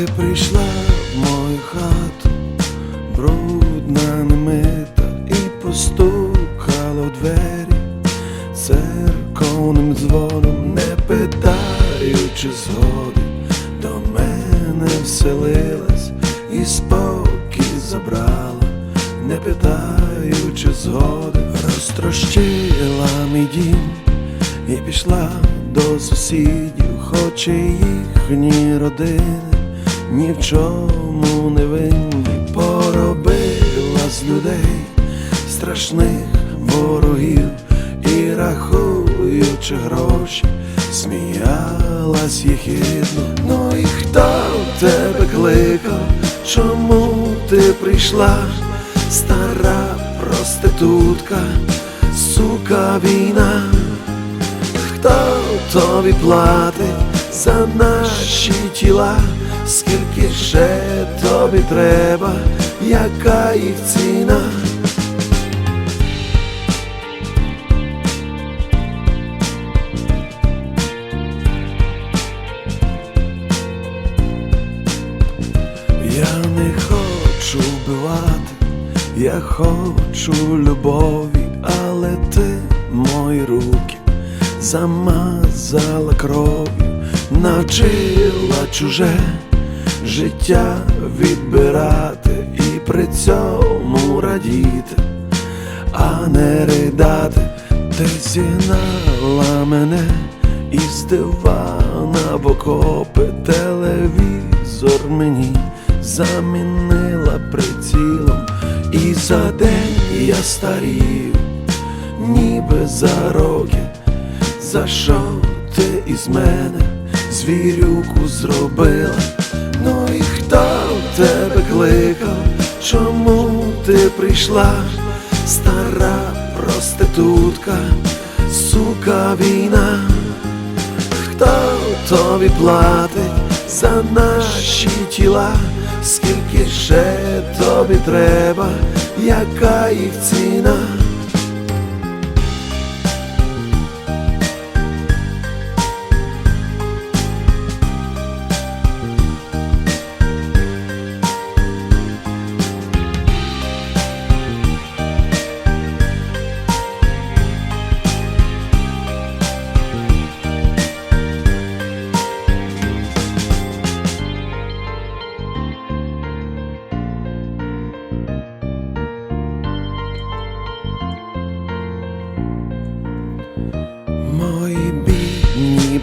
Ти прийшла в мою хату, брудна, немита і постукала у двері церковним дзвоном, не питаючи згоди, до мене вселилась і спокій забрала, не питаючи згоди, розтрощила мій дім і пішла до сусідів, хоч і їхні родини ні в чому не винні, поробила з людей страшних ворогів і рахуючи гроші, сміялась єхідно. Ну і хто тебе кликав? Чому ти прийшла? Стара проститутка, сука війна. Хто тобі платить за наші тіла? Скільки ще тобі треба, яка їх ціна? Я не хочу вбивати, я хочу любові, але ти мої руки замазала кров'ю, навчила чуже життя відбирати і при цьому радіти, а не ридати, ти зігнала мене із дивана в окопи. Телевізор мені замінила прицілом, і за день я старію, ніби за роки, за що ти із мене звірюку зробила? Тебе кликав? Чому ти прийшла? Стара проститутка, сука війна. Хто тобі платить за наші тіла? Скільки ще тобі треба, яка їх ціна?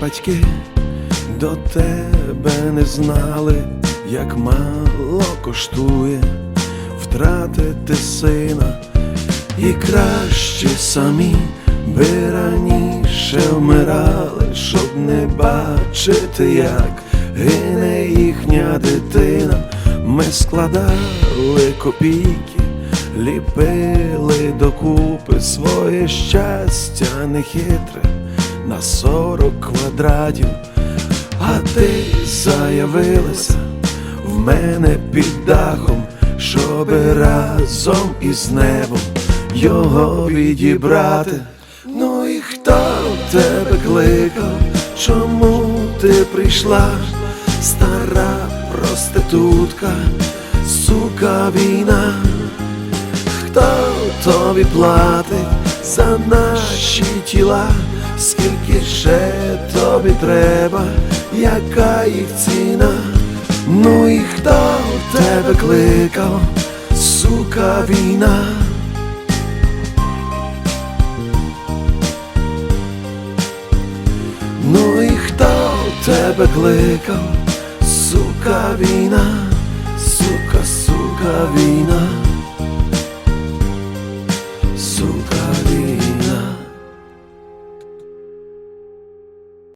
Батьки до тебе не знали, як мало коштує втратити сина, і краще самі би раніше вмирали, щоб не бачити, як гине їхня дитина. Ми складали копійки, ліпили докупи своє щастя нехитре на сорок квадратів, а ти заявилася в мене під дахом, щоби разом із небом його відібрати. Ну і хто тебе кликав? Чому ти прийшла? Стара проститутка, сука війна. Хто тобі платить за наші тіла? Скільки ще тобі треба, яка їх ціна? Ну і хто тебе кликав, сука війна? Ну і хто тебе кликав, сука війна, сука, сука війна.